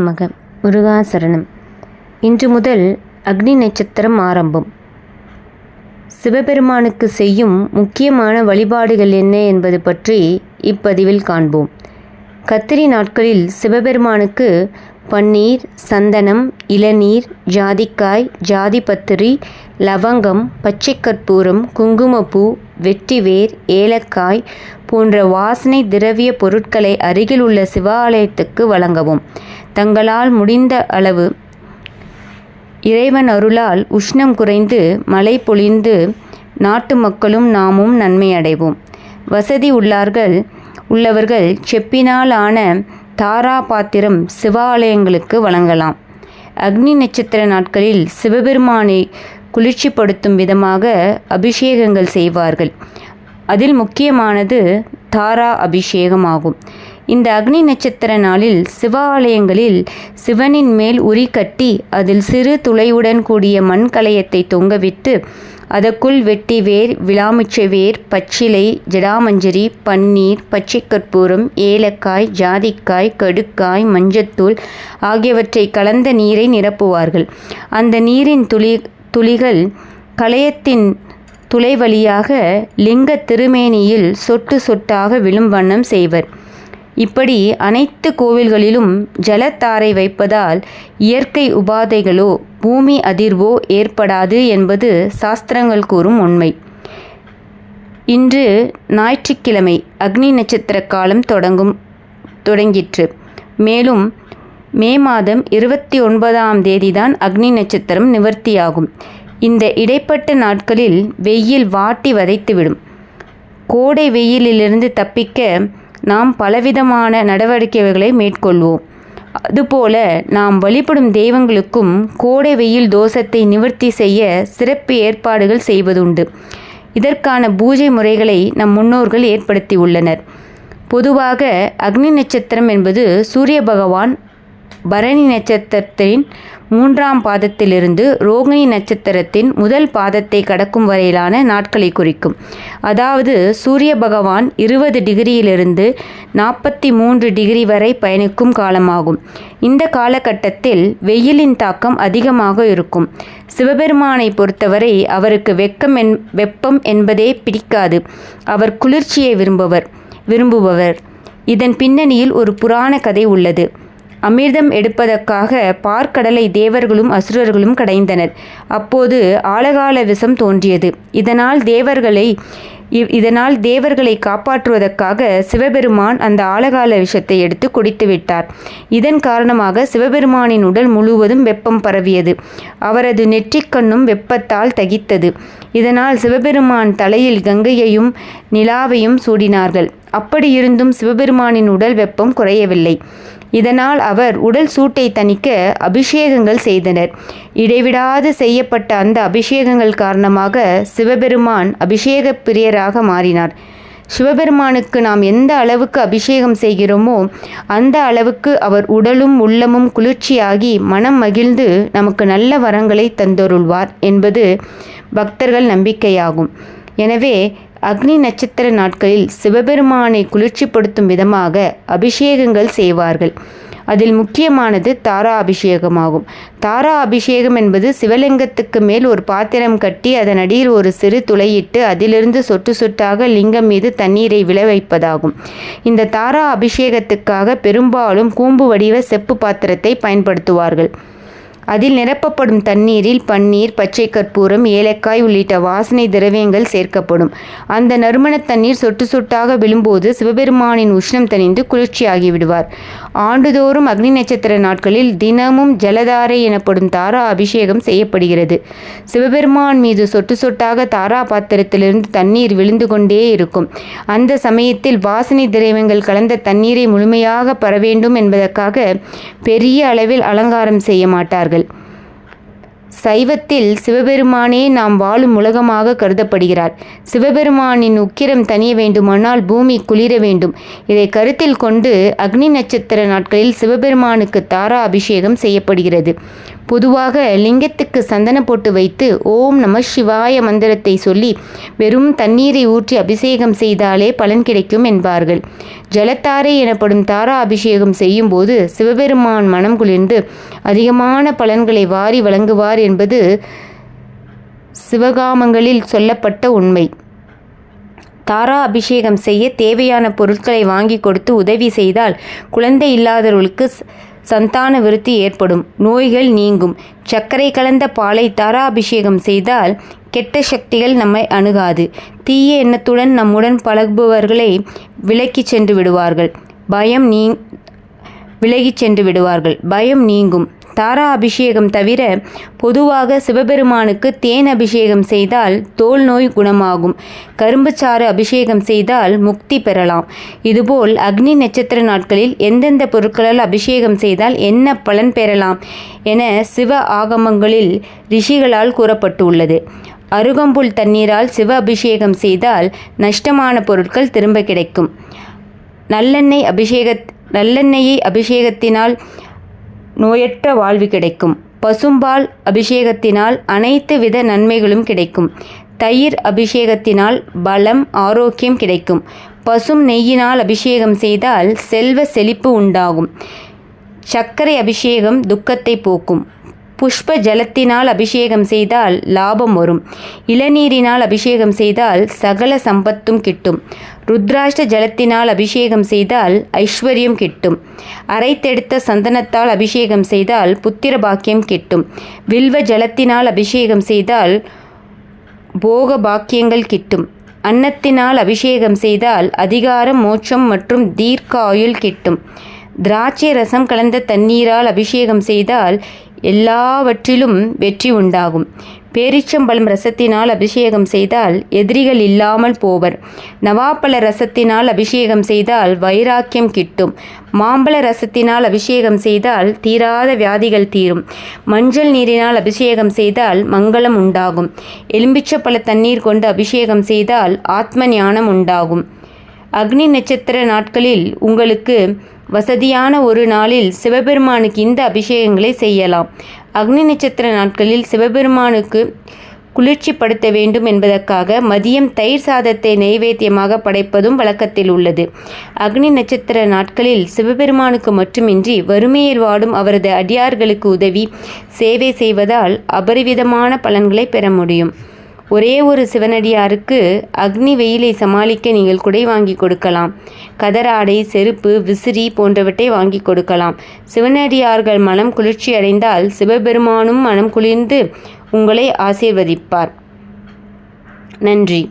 நமக முருகாசரணம். இன்று முதல் அக்னி நட்சத்திரம் ஆரம்பம். சிவபெருமானுக்கு செய்யும் முக்கியமான வழிபாடுகள் என்ன என்பது பற்றி இப்பதிவில் காண்போம். கத்திரி நாட்களில் சிவபெருமானுக்கு பன்னீர் சந்தனம் இளநீர் ஜாதிக்காய் ஜாதிபத்திரி லவங்கம் பச்சை கற்பூரம் குங்குமப்பூ வெற்றிவேர் ஏலக்காய் போன்ற வாசனை திரவிய பொருட்களை அருகில் உள்ள சிவாலயத்துக்கு வழங்கவும். தங்களால் முடிந்த அளவு இறைவன் அருளால் உஷ்ணம் குறைந்து மழை பொழிந்து நாட்டு மக்களும் நாமும் நன்மை அடைவோம் வசதி உள்ளார்கள் உள்ளவர்கள் செப்பினால் ஆன தாரா பாத்திரம் சிவாலயங்களுக்கு வழங்கலாம். அக்னி நட்சத்திர நாட்களில் சிவபெருமானை குளிர்ச்சிப்படுத்தும் விதமாக அபிஷேகங்கள் செய்வார்கள். அதில் முக்கியமானது தாரா அபிஷேகமாகும். இந்த அக்னி நட்சத்திர நாளில் சிவாலயங்களில் சிவனின் மேல் உரி கட்டி அதில் சிறு துளையுடன் கூடிய மண் கலையத்தை தொங்கவிட்டு அதற்குள் வெட்டி வேர் விளாமுச்சை வேர் பச்சிலை ஜடாமஞ்சரி பன்னீர் பச்சை கற்பூரம் ஏலக்காய் ஜாதிக்காய் கடுக்காய் மஞ்சத்தூள் ஆகியவற்றை கலந்த நீரை நிரப்புவார்கள். அந்த நீரின் துளி துளிகள் கலையத்தின் துளை வழியாக லிங்க திருமேனியில் சொட்டு சொட்டாக விழும் வண்ணம் செய்வர். இப்படி அனைத்து கோவில்களிலும் ஜலத்தாரை வைப்பதால் இயற்கை உபாதைகளோ பூமி அதிர்வோ ஏற்படாது என்பது சாஸ்திரங்கள் கூறும் உண்மை. இன்று ஞாயிற்றுக்கிழமை அக்னி நட்சத்திர காலம் தொடங்கும் தொடங்கிற்று. மேலும் மே மாதம் இருபத்தி ஒன்பதாம் தேதிதான் அக்னி நட்சத்திரம் நிவர்த்தியாகும். இந்த இடைப்பட்ட நாட்களில் வெயில் வாட்டி வதைத்துவிடும். கோடை வெயிலிலிருந்து தப்பிக்க நாம் பலவிதமான நடவடிக்கைகளை மேற்கொள்வோம். அதுபோல நாம் வழிபடும் தெய்வங்களுக்கும் கோடை வெயில் தோஷத்தை நிவர்த்தி செய்ய சிறப்பு ஏற்பாடுகள் செய்வதுண்டு. இதற்கான பூஜை முறைகளை நம் முன்னோர்கள் ஏற்படுத்தியுள்ளனர். பொதுவாக அக்னி நட்சத்திரம் என்பது சூரிய பகவான் பரணி நட்சத்திரத்தின் மூன்றாம் பாதத்திலிருந்து ரோகிணி நட்சத்திரத்தின் முதல் பாதத்தை கடக்கும் வரையிலான நாட்களை குறிக்கும். அதாவது சூரிய பகவான் இருபது டிகிரியிலிருந்து நாற்பத்தி மூன்று டிகிரி வரை பயணிக்கும் காலமாகும். இந்த காலகட்டத்தில் வெயிலின் தாக்கம் அதிகமாக இருக்கும். சிவபெருமானை பொறுத்தவரை அவருக்கு வெக்கம் என் வெப்பம் என்பதே பிடிக்காது. அவர் குளிர்ச்சியை விரும்புவர் விரும்புபவர். இதன் பின்னணியில் ஒரு புராண கதை உள்ளது. அமிர்தம் எடுப்பதற்காக பார்க்கடலை தேவர்களும் அசுரர்களும் கடைந்தனர். அப்போது ஆழகால விஷம் தோன்றியது. இதனால் தேவர்களை இதனால் தேவர்களை காப்பாற்றுவதற்காக சிவபெருமான் அந்த ஆழகால விஷத்தை எடுத்து குடித்து விட்டார் இதன் காரணமாக சிவபெருமானின் உடல் முழுவதும் வெப்பம் பரவியது. அவரது நெற்றிக்கண்ணும் வெப்பத்தால் தகித்தது. இதனால் சிவபெருமான் தலையில் கங்கையையும் நிலாவையும் சூடினார்கள். அப்படியிருந்தும் சிவபெருமானின் உடல் வெப்பம் குறையவில்லை. இதனால் அவர் உடல் சூட்டை தணிக்க அபிஷேகங்கள் செய்தனர். இடைவிடாது செய்யப்பட்ட அந்த அபிஷேகங்கள் காரணமாக சிவபெருமான் அபிஷேக பிரியராக மாறினார். சிவபெருமானுக்கு நாம் எந்த அளவுக்கு அபிஷேகம் செய்கிறோமோ அந்த அளவுக்கு அவர் உடலும் உள்ளமும் குளிர்ச்சியாகி மனம் மகிழ்ந்து நமக்கு நல்ல வரங்களை தந்தொருள்வார் என்பது பக்தர்கள் நம்பிக்கையாகும். எனவே அக்னி நட்சத்திர நாட்களில் சிவபெருமானை குளிர்ச்சிப்படுத்தும் விதமாக அபிஷேகங்கள் செய்வார்கள். அதில் முக்கியமானது தாரா அபிஷேகமாகும். தாரா அபிஷேகம் என்பது சிவலிங்கத்துக்கு மேல் ஒரு பாத்திரம் கட்டி அதன் அடியில் ஒரு சிறு துளையிட்டு அதிலிருந்து சொட்டு சொட்டாக லிங்கம் மீது தண்ணீரை விளை வைப்பதாகும். இந்த தாரா அபிஷேகத்துக்காக பெரும்பாலும் கூம்பு வடிவ செப்பு பாத்திரத்தை பயன்படுத்துவார்கள். அதில் நிரப்பப்படும் தண்ணீரில் பன்னீர் பச்சை கற்பூரம் ஏலக்காய் உள்ளிட்ட வாசனை திரவியங்கள் சேர்க்கப்படும். அந்த நறுமண தண்ணீர் சொட்டு சொட்டாக விழும்போது சிவபெருமானின் உஷ்ணம் தணிந்து குளிர்ச்சியாகி விடுவார் ஆண்டுதோறும் அக்னி நட்சத்திர நாட்களில் தினமும் ஜலதாரை எனப்படும் தாரா அபிஷேகம் செய்யப்படுகிறது. சிவபெருமான் மீது சொட்டு சொட்டாக தாரா பாத்திரத்திலிருந்து தண்ணீர் விழுந்து கொண்டே இருக்கும். அந்த சமயத்தில் வாசனை திரவியங்கள் கலந்த தண்ணீரை முழுமையாக பெற வேண்டும் என்பதற்காக பெரிய அளவில் அலங்காரம் செய்ய மாட்டார்கள். சைவத்தில் சிவபெருமானே நாம் வாழும் உலகமாக கருதப்படுகிறார். சிவபெருமானின் உக்கிரம் தனிய வேண்டுமானால் பூமி குளிர வேண்டும். இதை கருத்தில் கொண்டு அக்னி நட்சத்திர நாட்களில் சிவபெருமானுக்கு தாரா அபிஷேகம் செய்யப்படுகிறது. பொதுவாக லிங்கத்துக்கு படத்துக்கு சந்தனம் போட்டு வைத்து ஓம் நம சிவாய மந்திரத்தை சொல்லி வெறும் தண்ணீரை ஊற்றி அபிஷேகம் செய்தாலே பலன் கிடைக்கும் என்பார்கள். ஜலத்தாரை எனப்படும் தாரா அபிஷேகம் செய்யும் போது சிவபெருமான் மனம் குளிர்ந்து அதிகமான பலன்களை வாரி வழங்குவார் என்பது சிவகாமங்களில் சொல்லப்பட்ட உண்மை. தாரா அபிஷேகம் செய்ய தேவையான பொருட்களை வாங்கி கொடுத்து உதவி செய்தால் குழந்தை இல்லாதவர்களுக்கு சந்தான விருத்தி ஏற்படும். நோய்கள் நீங்கும். சர்க்கரை கலந்த பாலை தாரா அபிஷேகம் செய்தால் கெட்ட சக்திகள் நம்மை அணுகாது. தீய எண்ணத்துடன் நம்முடன் பழகுபவர்களை விலக்கிச் சென்று விடுவார்கள். பயம் நீ விலகிச் சென்று விடுவார்கள். பயம் நீங்கும். தாரா அபிஷேகம் தவிர பொதுவாக சிவபெருமானுக்கு தேன் அபிஷேகம் செய்தால் தோல் நோய் குணமாகும். கரும்புச்சாறு அபிஷேகம் செய்தால் முக்தி பெறலாம். இதுபோல் அக்னி நட்சத்திர நாட்களில் எந்தெந்த பொருட்களால் அபிஷேகம் செய்தால் என்ன பலன் பெறலாம் என சிவ ஆகமங்களில் ரிஷிகளால் கூறப்பட்டுள்ளது. அருகம்புல் தண்ணீரால் சிவ அபிஷேகம் செய்தால் நஷ்டமான பொருட்கள் திரும்ப கிடைக்கும். நல்லெண்ணெய் அபிஷேக நல்லெண்ணெயை அபிஷேகத்தினால் நோயற்ற வாழ்வு கிடைக்கும். பசும்பால் அபிஷேகத்தினால் அனைத்து வித நன்மைகளும் கிடைக்கும். தயிர் அபிஷேகத்தினால் பலம் ஆரோக்கியம் கிடைக்கும். பசும் நெய்யினால் அபிஷேகம் செய்தால் செல்வ செழிப்பு உண்டாகும். சர்க்கரை அபிஷேகம் துக்கத்தை போக்கும். புஷ்ப ஜலத்தினால் அபிஷேகம் செய்தால் லாபம் வரும். இளநீரினால் அபிஷேகம் செய்தால் சகல சம்பத்தும் கிட்டும். ருத்ராஷ்ட ஜலத்தினால் அபிஷேகம் செய்தால் ஐஸ்வர்யம் கிட்டும். அரைத்தெடுத்த சந்தனத்தால் அபிஷேகம் செய்தால் புத்திர பாக்கியம் கிட்டும். வில்வ ஜலத்தினால் அபிஷேகம் செய்தால் போக பாக்கியங்கள் கிட்டும். அன்னத்தினால் அபிஷேகம் செய்தால் அதிகாரம் மோட்சம் மற்றும் தீர்க்க ஆயுள் கிட்டும். திராட்சை ரசம் கலந்த தண்ணீரால் அபிஷேகம் செய்தால் எல்லாவற்றிலும் வெற்றி உண்டாகும். பேரிச்சம்பழம் ரசத்தினால் அபிஷேகம் செய்தால் எதிரிகள் இல்லாமல் போவர். நவாப்பழ ரசத்தினால் அபிஷேகம் செய்தால் வைராக்கியம் கிட்டும். மாம்பழ ரசத்தினால் அபிஷேகம் செய்தால் தீராத வியாதிகள் தீரும். மஞ்சள் நீரினால் அபிஷேகம் செய்தால் மங்களம் உண்டாகும். எலும்பிச்சப்பழ தண்ணீர் கொண்டு அபிஷேகம் செய்தால் ஆத்ம ஞானம் உண்டாகும். அக்னி நட்சத்திர நாட்களில் உங்களுக்கு வசதியான ஒரு நாளில் சிவபெருமானுக்கு இந்த அபிஷேகங்களை செய்யலாம். அக்னி நட்சத்திர நாட்களில் சிவபெருமானுக்கு குளிர்ச்சிப்படுத்த வேண்டும் என்பதற்காக மதியம் தயிர் சாதத்தை நைவேத்தியமாக படைப்பதும் வழக்கத்தில் உள்ளது. அக்னி நட்சத்திர நாட்களில் சிவபெருமானுக்கு மட்டுமின்றி வறுமையில் வாடும் அவரது அடியார்களுக்கு உதவி சேவை செய்வதால் அபரிவிதமான பலன்களை பெற முடியும். ஒரே ஒரு சிவனடியாருக்கு அக்னி வெயிலை சமாளிக்க நீங்கள் குடை வாங்கி கொடுக்கலாம். கதராடை செருப்பு விசிறி போன்றவற்றை வாங்கி கொடுக்கலாம். சிவனடியார்கள் மனம் குளிர்ச்சி அடைந்தால் சிவபெருமானும் மனம் குளிர்ந்து உங்களை ஆசீர்வதிப்பார். நன்றி.